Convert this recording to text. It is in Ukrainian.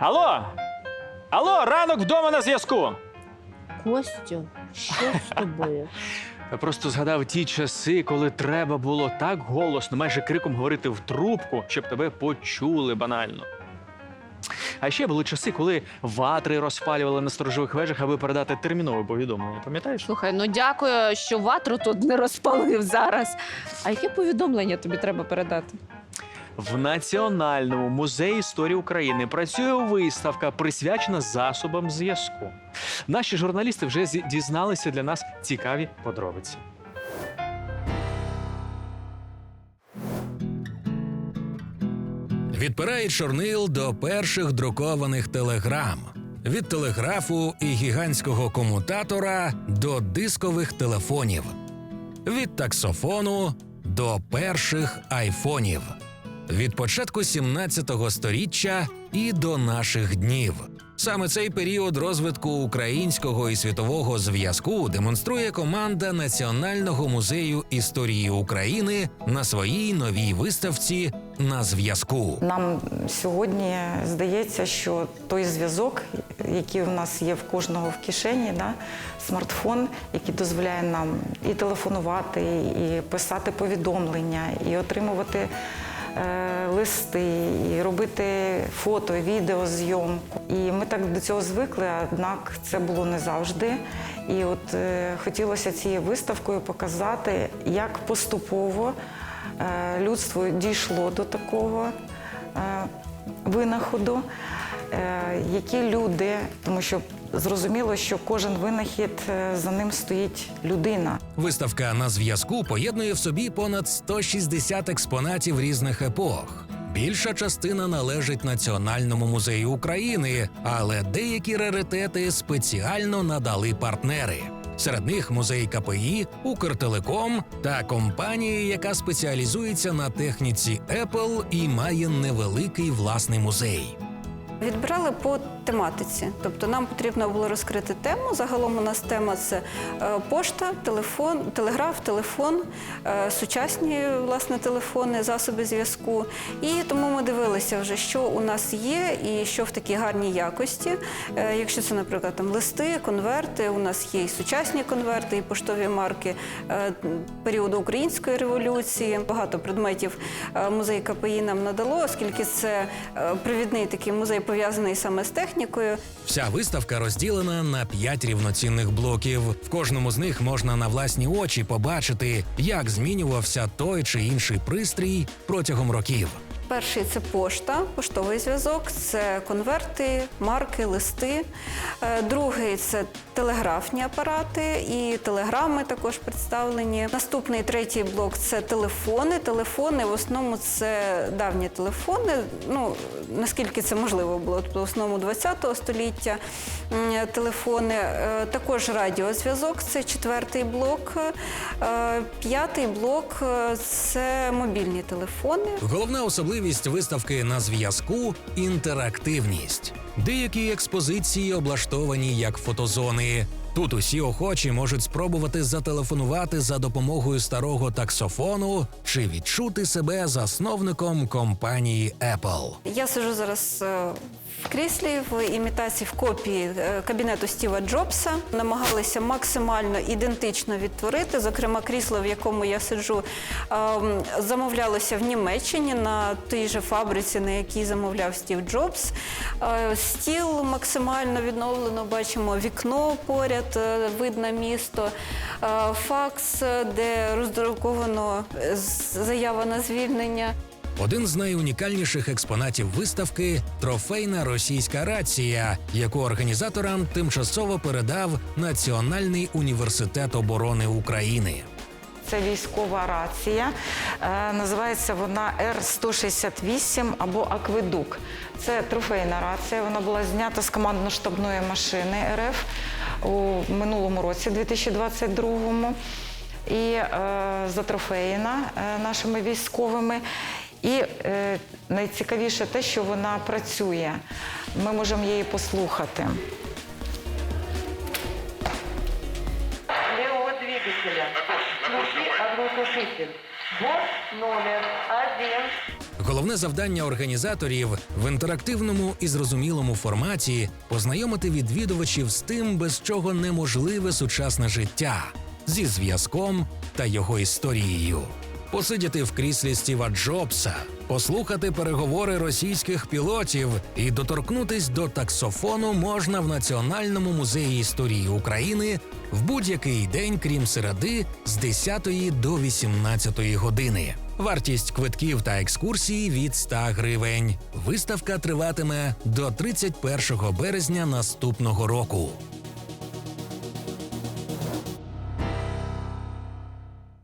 Алло! Алло, ранок вдома на зв'язку. Костю, що з тобою? Я просто згадав ті часи, коли треба було так голосно, майже криком говорити в трубку, щоб тебе почули банально. А ще були часи, коли ватри розпалювали на сторожових вежах, аби передати термінове повідомлення. Пам'ятаєш? Слухай, ну дякую, що ватру тут не розпалив зараз. А яке повідомлення тобі треба передати? В Національному музеї історії України працює виставка, присвячена засобам зв'язку. Наші журналісти вже дізналися для нас цікаві подробиці. Відпирає чорнил до перших друкованих телеграм. Від телеграфу і гігантського комутатора до дискових телефонів, від таксофону до перших айфонів, від початку 17-го сторіччя і до наших днів. Саме цей період розвитку українського і світового зв'язку демонструє команда Національного музею історії України на своїй новій виставці на зв'язку. Нам сьогодні здається, що той зв'язок, який у нас є в кожного в кишені, да, смартфон, який дозволяє нам і телефонувати, і писати повідомлення, і отримувати листи, і робити фото, відеозйомку. І ми так до цього звикли, однак це було не завжди. І от е, хотілося цією виставкою показати, як поступово е, людство дійшло до такого е, винаходу, е, які люди, тому що зрозуміло, що кожен винахід е, за ним стоїть людина. Виставка на зв'язку поєднує в собі понад 160 експонатів різних епох. Більша частина належить Національному музею України, але деякі раритети спеціально надали партнери. Серед них музей КПІ, Укртелеком та компанія, яка спеціалізується на техніці Apple і має невеликий власний музей. Відбирали по тематиці, тобто нам потрібно було розкрити тему. Загалом у нас тема це е, пошта, телефон, телеграф, телефон, е, сучасні власне телефони, засоби зв'язку. І тому ми дивилися вже, що у нас є і що в такій гарній якості. Е, Якщо це, наприклад, там листи, конверти, у нас є і сучасні конверти, і поштові марки періоду української революції. Багато предметів музей КПІ нам надало, оскільки це провідний такий музей пов'язаний саме з технікою. Вся виставка розділена на п'ять рівноцінних блоків. В кожному з них можна на власні очі побачити, як змінювався той чи інший пристрій протягом років. Перший це пошта, поштовий зв'язок, це конверти, марки, листи. Е, Другий це телеграфні апарати і телеграми також представлені. Наступний третій блок це телефони. Телефони в основному це давні телефони. Ну наскільки це можливо було, в основному 20 століття телефони. Е, Також радіозв'язок це четвертий блок. Е, П'ятий блок це мобільні телефони. Головна особливість виставки на зв'язку інтерактивність. Деякі експозиції облаштовані як фотозони. Тут усі охочі можуть спробувати зателефонувати за допомогою старого таксофону чи відчути себе засновником компанії Apple. Я сижу зараз е, в кріслі в імітації в копії е, кабінету Стіва Джобса. Намагалися максимально ідентично відтворити. Зокрема, крісло, в якому я сиджу, е, замовлялося в Німеччині на тій же фабриці, на якій замовляв Стів Джобс. Е, Стіл максимально відновлено. Бачимо вікно поряд, е, видно місто, факс, де роздруковано заява на звільнення. Один з найунікальніших експонатів виставки трофейна російська рація, яку організаторам тимчасово передав Національний університет оборони України. Це військова рація. Е, Називається вона Р-168 або Акведук. Це трофейна рація. Вона була знята з командно-штабної машини РФ у минулому році, 2022-му. І е, затрофеєна е, нашими військовими. І е, найцікавіше те, що вона працює. Ми можемо її послухати. левого двигателя. Включи огнетушитель. Вот номер один. Головне завдання організаторів в інтерактивному і зрозумілому форматі познайомити відвідувачів з тим, без чого неможливе сучасне життя, зі зв'язком та його історією. Посидіти в кріслі Стіва Джобса, послухати переговори російських пілотів і доторкнутись до таксофону можна в Національному музеї історії України в будь-який день, крім середи, з 10 до 18 години. Вартість квитків та екскурсії від 100 гривень. Виставка триватиме до 31 березня наступного року.